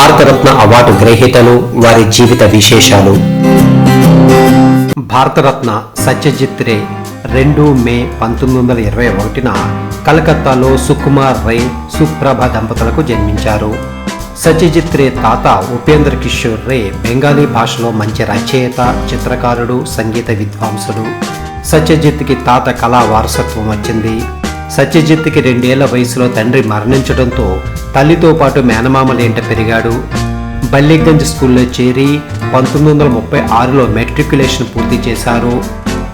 Bharat Ratna award గ్రహీతలు వారి జీవిత విశేషాలు. భారతరత్న సత్యజిత్ రే రెండు మే పంతొమ్మిది వందల ఇరవై ఒకటిన కలకత్తాలో సుకుమార్ రే సుప్రభ దంపతులకు జన్మించారు. సత్యజిత్ రే తాత ఉపేంద్ర కిషోర్ రే బెంగాలీ భాషలో మంచి రచయిత చిత్రకారుడు సంగీత విద్వాంసుడు. సత్యజిత్కి తాత కళా వారసత్వం వచ్చింది. సత్యజిత్కి రెండేళ్ళ వయసులో తండ్రి మరణించడంతో తల్లితో పాటు మేనమామలేంట పెరిగాడు. బల్లిగంజ్ స్కూల్లో చేరి పంతొమ్మిది వందల ముప్పై ఆరులో మెట్రికులేషన్ పూర్తి చేశారు.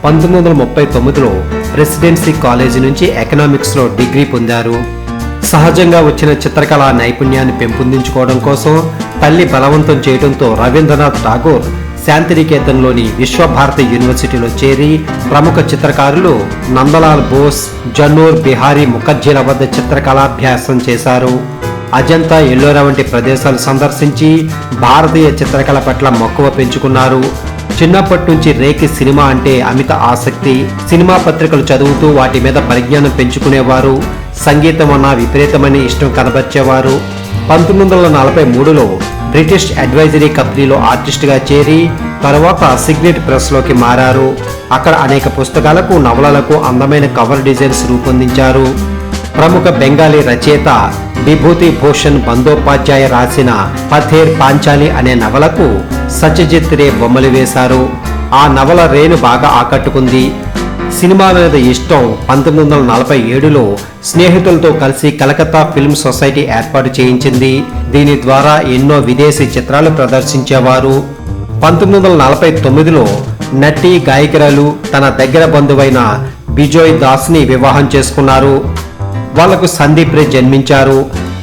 పంతొమ్మిది వందల ముప్పై తొమ్మిదిలో ప్రెసిడెన్సీ కాలేజీ నుంచి ఎకనామిక్స్లో డిగ్రీ పొందారు. సహజంగా వచ్చిన చిత్రకళా నైపుణ్యాన్ని పెంపొందించుకోవడం కోసం తల్లి బలవంతం చేయడంతో రవీంద్రనాథ్ ఠాగూర్ శాంతినికేతన్లోని విశ్వభారతి యూనివర్సిటీలో చేరి ప్రముఖ చిత్రకారులు నందలాల్ బోస్ జన్నూర్ బిహారీ ముఖర్జీల వద్ద చిత్రకళాభ్యాసం చేశారు. అజంతా ఎల్లోరా వంటి ప్రదేశాలు సందర్శించి భారతీయ చిత్రకళ పట్ల మక్కువ పెంచుకున్నారు. చిన్నప్పటి నుంచి రేకి సినిమా అంటే అమిత ఆసక్తి. సినిమా పత్రికలు చదువుతూ వాటి మీద పరిజ్ఞానం పెంచుకునేవారు. సంగీతం అన్న విపరీతమైన ఇష్టం కనబర్చేవారు. పంతొమ్మిది వందల నలభై మూడులో బ్రిటిష్ అడ్వైజరీ కంపెనీలో ఆర్టిస్ట్గా చేరి తర్వాత సిగ్నెట్ ప్రెస్లోకి మారారు. అక్కడ అనేక పుస్తకాలకు నవలలకు అందమైన కవర్ డిజైన్స్ రూపొందించారు. ప్రముఖ బెంగాలీ రచయిత విభూతి భూషణ్ బందోపాధ్యాయ రాసిన పథేర్ పాంచాలి అనే నవలకు సత్యజిత్ రే బొమ్మలు వేశారు. ఆ నవల రేను బాగా ఆకట్టుకుంది. సినిమా మీద ఇష్టం పంతొమ్మిది వందల నలభై ఏడులో స్నేహితులతో కలిసి కలకత్తా ఫిల్మ్ సొసైటీ ఏర్పాటు చేయించింది. దీని ద్వారా ఎన్నో విదేశీ చిత్రాలు ప్రదర్శించేవారు. పంతొమ్మిది వందల నలభై తొమ్మిదిలో నటి గాయకురాలు తన దగ్గర బంధువైన బిజోయ్ దాస్ని వివాహం చేసుకున్నారు. వాళ్ళకు సందీప్ రే జన్మించారు.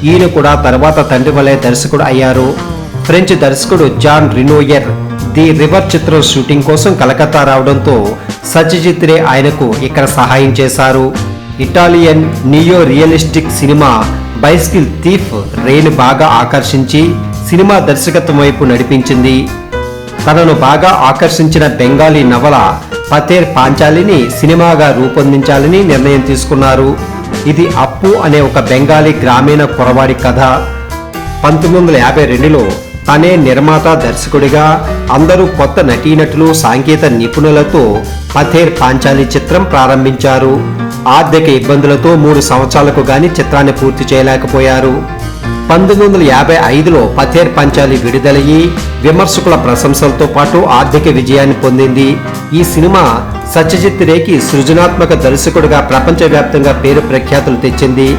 ఈయన కూడా తర్వాత తండ్రి వలె దర్శకుడు అయ్యారు. ఫ్రెంచ్ దర్శకుడు జాన్ రినోయర్ ది రివర్ చిత్రం షూటింగ్ కోసం కలకత్తా రావడంతో సత్యజిత్ రే ఆయనకు ఇక్కడ సహాయం చేశారు. Italian neo realistic cinema bicycle thief Renu బాగా ఆకర్షించి సినిమా దర్శకత్వం వైపు నడిపించింది. తనను బాగా ఆకర్షించిన బెంగాలీ నవల పతేర్ పాంచాలిని సినిమాగా రూపొందించాలని నిర్ణయం తీసుకున్నారు. ఇది అప్పు అనే ఒక బెంగాలీ గ్రామీణ కురవాడి కథ. పంతొమ్మిది వందల యాభై రెండులో తనే నిర్మాత దర్శకుడిగా అందరూ కొత్త నటీనటులు సాంకేత నిపుణులతో పథేర్ పాంచాలి చిత్రం ప్రారంభించారు. ఆర్థిక ఇబ్బందులతో మూడు సంవత్సరాలకు గాని చిత్రాన్ని పూర్తి చేయలేకపోయారు. పంతొమ్మిది వందల యాభై ఐదులో పథేర్ పంచాలి విడుదలయ్యి విమర్శకుల ప్రశంసలతో పాటు ఆర్థిక విజయాన్ని పొందింది. ఈ సినిమా సత్యజిత్ రేకి సృజనాత్మక దర్శకుడిగా ప్రపంచవ్యాప్తంగా పేరు ప్రఖ్యాతులు తెచ్చింది.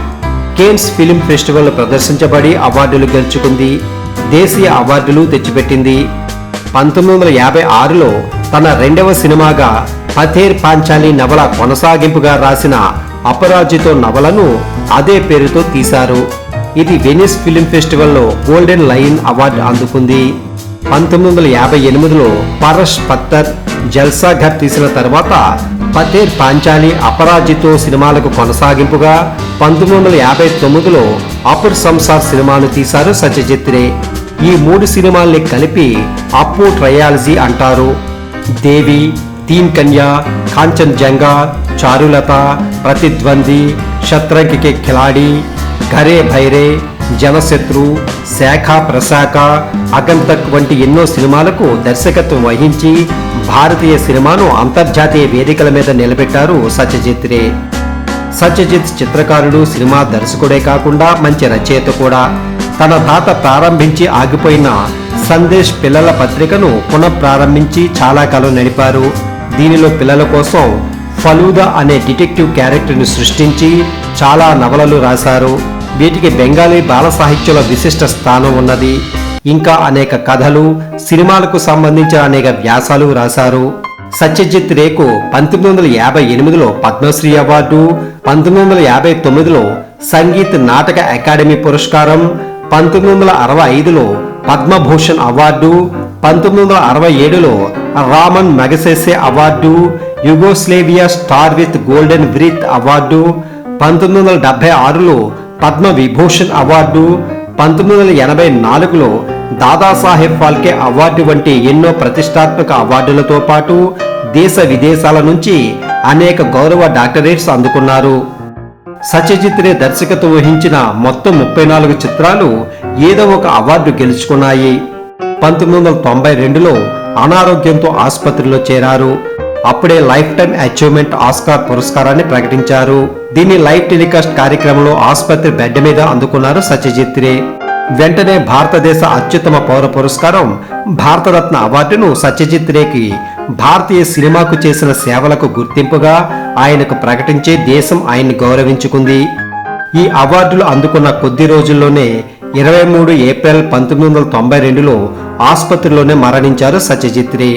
కేన్స్ ఫిలిం ఫెస్టివల్ ప్రదర్శించబడి అవార్డులు గెలుచుకుంది. దేశీయ అవార్డులు తెచ్చిపెట్టింది. పంతొమ్మిది వందల యాభై ఆరులో తన రెండవ సినిమాగా పథేర్ పాంచాలి నవల కొనసాగింపుగా రాసిన అపరాజితో నవలను అదే పేరుతో తీశారు. ఇది వెనిస్ ఫిలిం ఫెస్టివల్లో గోల్డెన్ లైన్ అవార్డు అందుకుంది. పంతొమ్మిది వందల యాభై ఎనిమిదిలో పరష్ పత్తర్ జల్సాఘర్ తీసిన తర్వాత పతేర్ పాంచాలి అపరాజితో సినిమాలకు కొనసాగింపుగా పంతొమ్మిది వందల యాభై తొమ్మిదిలో అపుర్ సంసార్ సినిమాను తీశారు సత్యజిత్ రే ఈ మూడు సినిమాల్ని కలిపి అప్పు ట్రయాలజీ అంటారు. దేవి తీన్ కన్యా కాంచన్ జంగా చారులత ప్రతిద్వంది శత్రంకి కే ఖిలాడి ఘరే భైరే జనశత్రు శాఖ ప్రశాఖ అగంతక్ వంటి ఎన్నో సినిమాలకు దర్శకత్వం వహించి భారతీయ సినిమాను అంతర్జాతీయ వేదికల మీద నిలబెట్టారు సత్యజిత్ రే సత్యజిత్ చిత్రకారుడు సినిమా దర్శకుడే కాకుండా మంచి రచయిత కూడా. తన తాత ప్రారంభించి ఆగిపోయిన సందేశ్ పిల్లల పత్రికను పునఃప్రారంభించి చాలా కాలం నడిపారు. దీనిలో పిల్లల కోసం ఫలూదా అనే డిటెక్టివ్ క్యారెక్టర్ను సృష్టించి చాలా నవలలు రాశారు. వీటికి బెంగాలీ బాల సాహిత్యంలో విశిష్ట స్థానం ఉన్నది. ఇంకా అనేక కథలు సినిమాలకు సంబంధించిన అనేక వ్యాసాలు రాశారు. సత్యజిత్ రేకు పంతొమ్మిది వందల యాభై ఎనిమిదిలో పద్మశ్రీ అవార్డు పంతొమ్మిది వందల యాభై తొమ్మిదిలో సంగీత్ నాటక అకాడమీ పురస్కారం పంతొమ్మిది వందల అరవై ఐదులో పద్మభూషణ్ అవార్డు పంతొమ్మిది వందల అరవై ఏడులో Ramon Magsaysay award Yugoslavia star with golden wreath award పంతొమ్మిది వందల డెబ్బై ఆరులో పద్మ విభూషణ్ అవార్డు పంతొమ్మిది వందల ఎనభై నాలుగులో దాదాసాహెబ్ ఫాల్కే అవార్డు వంటి ఎన్నో ప్రతిష్టాత్మక అవార్డులతో పాటు దేశ విదేశాల నుంచి అనేక గౌరవ డాక్టరేట్స్ అందుకున్నారు. సత్యజిత్ రే దర్శకత్వం వహించిన మొత్తం ముప్పై నాలుగు చిత్రాలు ఏదో ఒక అవార్డు గెలుచుకున్నాయి. పంతొమ్మిది వందల తొంభై రెండులో అనారోగ్యంతో ఆసుపత్రిలో చేరారు. అప్పుడే లైఫ్ టైం అచీవ్మెంట్ ఆస్కార్ పురస్కారాన్ని ప్రకటించారు. దీన్ని లైవ్ టెలికాస్ట్ కార్యక్రమంలో ఆసుపత్రి బెడ్ మీద అందుకున్నారు సత్యజిత్ రే. వెంటనే భారతదేశ అత్యుత్తమ పౌర పురస్కారం భారతరత్న అవార్డును సత్యజిత్ రేకి భారతీయ సినిమాకు చేసిన సేవలకు గుర్తింపుగా ఆయనకు ప్రకటించే దేశం ఆయన్ని గౌరవించుకుంది. ఈ అవార్డులు అందుకున్న కొద్ది రోజుల్లోనే ఇరవై మూడు ఏప్రిల్ పంతొమ్మిది వందల తొంభై రెండులో ఆసుపత్రిలోనే మరణించారు సత్యజిత్ రే.